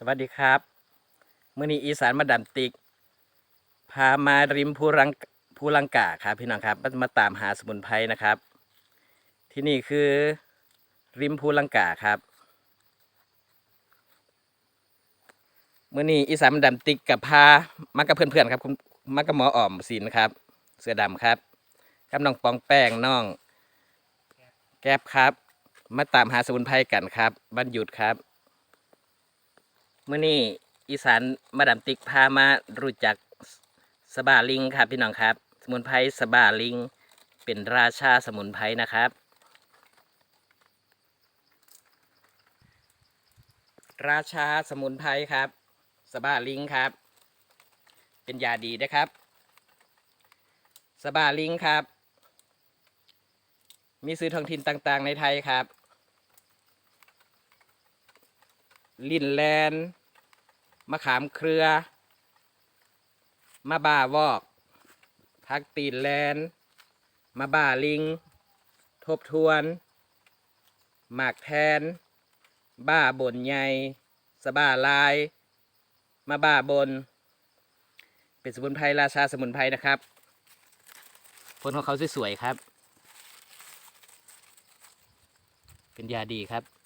สวัสดีครับมื่อนี้อีสานมาดันติก พามาริมภูรังภูลังกาครับพี่น้องครับมาตามหาสมุนไพรนะครับ ที่นี่คือริมภูลังกาครับมื่อนี้อีสานมาดันติกกับพามากับเพื่อนๆครับมากับหมออ่อมศิลครับ เสื้อดำครับกับน้องปองแป้งน้อง แก๊บครับ มาตามหาสมุนไพรกันครับวันหยุดครับ มื่อนี้อีสานมาดามติ๊กพามารู้จักสบาลิงครับพี่น้องครับ สมุนไพรสบาลิง เป็นราชาสมุนไพรนะครับ ราชาสมุนไพรครับ สบาลิงครับ เป็นยาดีนะครับ สบาลิงครับ มีซื้อท้องถิ่นต่างๆในไทยครับ ลินแลนมะขามเครือมะบ่าวอกพักตีนแลนมะบ่าลิง ทบทวน หมากแทน บ้าบนใหญ่สบ้าลายมะบ้าบน เป็นสมุนไพรราชาสมุนไพรนะครับผลของเขาสวยๆครับ เป็นยาดีครับ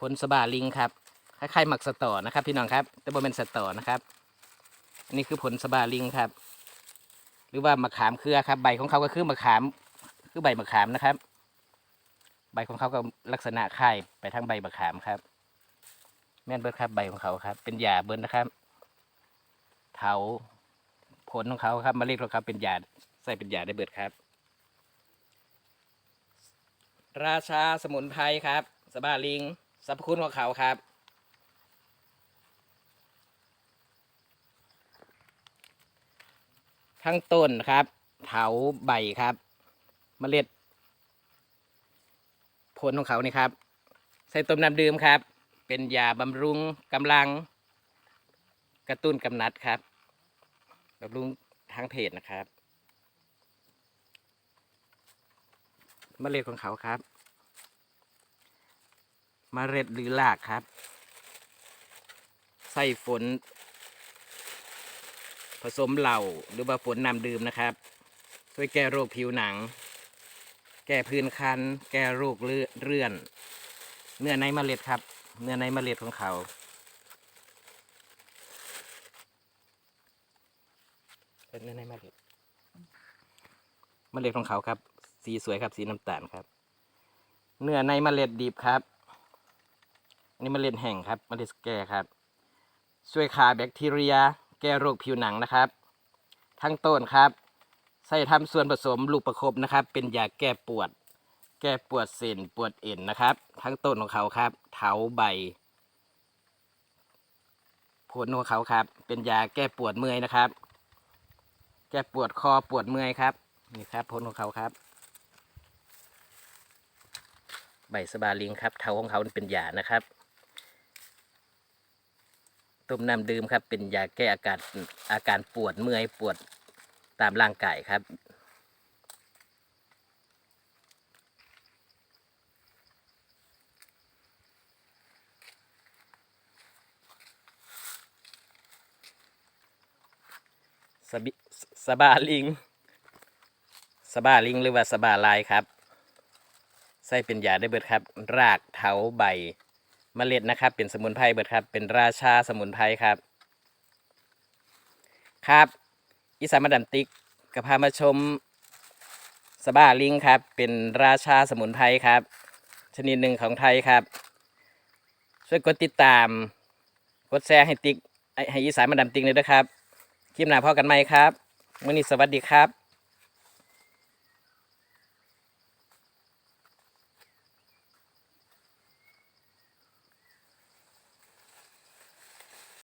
ผลสบาลิงครับคล้ายๆหมักสตอนะครับ พี่น้องครับ แต่บ่เป็นสตอนะครับ อันนี้คือผลสบาลิงครับ หรือว่ามะขามเครือครับ ใบของเขาก็คือมะขาม คือใบมะขามนะครับ ใบของเขาก็ลักษณะคล้ายไปทางใบมะขามครับ แม่นเบิดครับใบของเขาครับ เป็นยาเบิดนะครับเถาผลของเขาครับเมล็ดของเขาเป็นยาใส่เป็นยาได้เบิดครับ ราชาสมุนไพรครับ สบาลิง สรรพคุณของเขาครับ ทั้งต้นครับ เถาใบครับเมล็ดผลของเขานี่ครับ ใส่ต้มน้ำดื่มครับ เป็นยาบำรุงกำลัง กระตุ้นกำนัดครับบำรุงทางเพศนะครับเมล็ดของเขาครับ มเมล็ดหรือรากครับ ใส่ฝน ผสมเหล่าหรือว่าฝนนำดื่มนะครับ ช่วยแก้โรคผิวหนัง แก้พื้นคัน แก้โรคเลือดเลื่อน เนื้อในเมล็ดครับ เนื้อในเมล็ดของเขาเป็นเนื้อในเมล็ดเมล็ดของเขาครับ สีสวยครับ สีน้ำตาลครับ เนื้อในเมล็ดดิบครับ อันนี้เมล็ดแห้งครับเมล็ดสแก่ครับ ช่วยฆ่าแบคทีเรีย แก้โรคผิวหนังนะครับ ทั้งต้นครับ ใส่ทำส่วนผสมลูกประคบนะครับ เป็นยาแก้ปวด แก้ปวดเส้นปวดเอ็นนะครับ ทั้งต้นของเขาครับ เถาใบผลของเขาครับ เป็นยาแก้ปวดเมื่อยนะครับ แก้ปวดคอปวดเมื่อยครับ นี่ครับผลของเขาครับใบสบาลิงครับเถาของเขาเป็นยานะครับ ต้มน้ำดื่มครับ เป็นยาแก้อาการอาการปวดเมื่อยปวดตามร่างกายครับสบิสบาลิงสบาลิงหรือว่าสบาลายครับ ใส่เป็นยาได้เบิดครับ รากเถาใบ เมล็ดนะครับ เป็นสมุนไพรเบิดครับ เป็นราชาสมุนไพรครับ ครับอีสามาดัมติกก็พามาชมสบาลิงครับ เป็นราชาสมุนไพรครับ ชนิดหนึ่งของไทยครับ ช่วยกดติดตาม กดแชร์ให้ติ๊กให้อีสามาดัมติกเลยนะครับ คลิปหน้าพ่อกันไหมครับมื่อนี้สวัสดีครับ